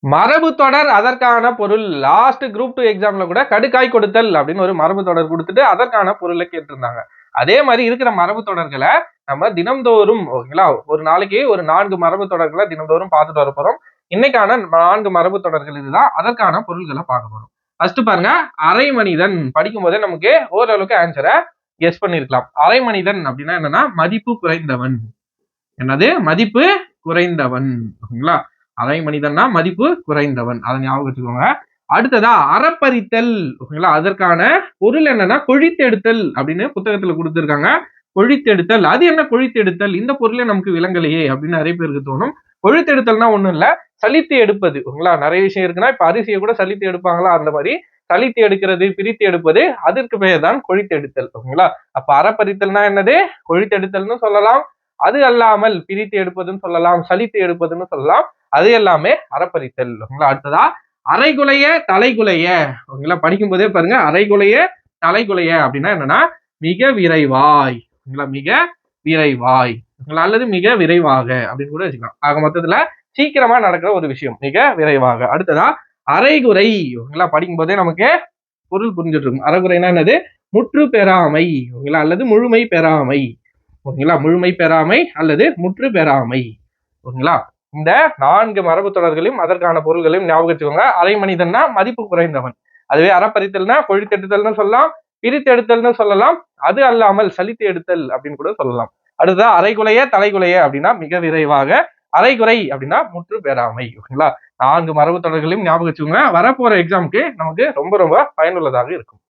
மரபு தொடர் அதற்கான பொருள். லாஸ்ட் குரூப் டூ எக்ஸாம்ல கூட கடுக்காய் கொடுத்தல் அப்படின்னு ஒரு மரபு தொடர் கொடுத்துட்டு அதற்கான பொருளை கேட்டிருந்தாங்க. அதே மாதிரி இருக்கிற மரபு தொடர்களை நம்ம தினம்தோறும் ஓகேங்களா? ஒரு நாளைக்கு ஒரு நான்கு மரபு தொடர்களை தினம்தோறும் பார்த்துட்டு வர போறோம். இன்னைக்கான நான்கு மரபு தொடர்கள் இதுதான். அதற்கான பொருள்களை பார்க்க போறோம். ஃபர்ஸ்ட் பாருங்க அரை மனிதன். படிக்கும் போதே நமக்கு ஓரளவுக்கு ஆன்சரை கெஸ் பண்ணிருக்கலாம். அரை மனிதன் அப்படின்னா என்னன்னா மதிப்பு குறைந்தவன். என்னது? மதிப்பு குறைந்தவன். ஓகேங்களா? அரை மனிதன்னா மதிப்பு குறைந்தவன். அதை ஞாபகம் வச்சுக்கோங்க. அடுத்ததா அறப்பறித்தல். ஓகேங்களா? அதற்கான பொருள் என்னன்னா கொழித்தெடுத்தல் அப்படின்னு புத்தகத்துல கொடுத்துருக்காங்க. கொழித்தெடுத்தல். அது என்ன கொழித்தெடுத்தல்? இந்த பொருளே நமக்கு விளங்கலையே அப்படின்னு நிறைய பேருக்கு தோணும். கொழித்தெடுத்தல்னா ஒண்ணும் இல்ல. சலித்து எடுப்பது. ஓகேங்களா? நிறைய விஷயம் இருக்குன்னா இப்ப அரிசியை கூட சலித்து எடுப்பாங்களா? அந்த மாதிரி. சலித்து எடுக்கிறது பிரித்து எடுப்பது அதற்கு பெயர் தான் கொழித்தெடுத்தல். ஓகேங்களா? அப்ப அறப்பறித்தல்னா என்னது? கொழித்தெடுத்தல்னு சொல்லலாம். அது அல்லாமல் பிரித்து எடுப்பதுன்னு சொல்லலாம். சலித்து எடுப்பதுன்னு சொல்லலாம். அது எல்லாமே அறப்பறித்தல். ஓகேங்களா? அடுத்ததா அரைகுலைய தலைகுலைய. ஓகேங்களா? படிக்கும் போதே பாருங்க அரைகுலைய தலைகுலைய அப்படின்னா என்னன்னா மிக விரைவாய். ஓகேங்களா? மிக விரைவாய். ஓகேங்களா? அல்லது மிக விரைவாக அப்படின்னு கூட வச்சுக்கலாம். ஆக மொத்தத்துல சீக்கிரமா நடக்கிற ஒரு விஷயம் மிக விரைவாக. அடுத்ததா அரைகுறை. ஓகேங்களா? படிக்கும் போதே நமக்கு பொருள் புரிஞ்சுட்டு இருக்கும் அரைகுறைனா என்னது? முற்று பெறாமை. ஓகேங்களா? அல்லது முழுமை பெறாமை. ஓகேங்களா? முழுமை பெறாமை அல்லது முற்று பெறாமை. ஓகேங்களா? இந்த நான்கு மரபு தொடர்களையும் அதற்கான பொருள்களையும் ஞாபகம் வச்சுக்கோங்க. அரை மதிப்பு குறைந்தவன். அதுவே அறப்பறித்தல்னா கொழித்தெடுத்தல்னு சொல்லலாம் பிரித்தெடுத்தல்னு சொல்லலாம் அது அல்லாமல் சலித்து எடுத்தல் அப்படின்னு கூட சொல்லலாம். அடுத்ததா அரைகுலைய தலைகுலைய அப்படின்னா மிக விரைவாக அரைகுறை அப்படின்னா முற்று பெறாமை ஓகேங்களா? நான்கு மரபு தொடர்களையும் ஞாபகம் வச்சுக்கோங்க. வரப்போற எக்ஸாமுக்கு நமக்கு ரொம்ப ரொம்ப பயனுள்ளதாக இருக்கும்.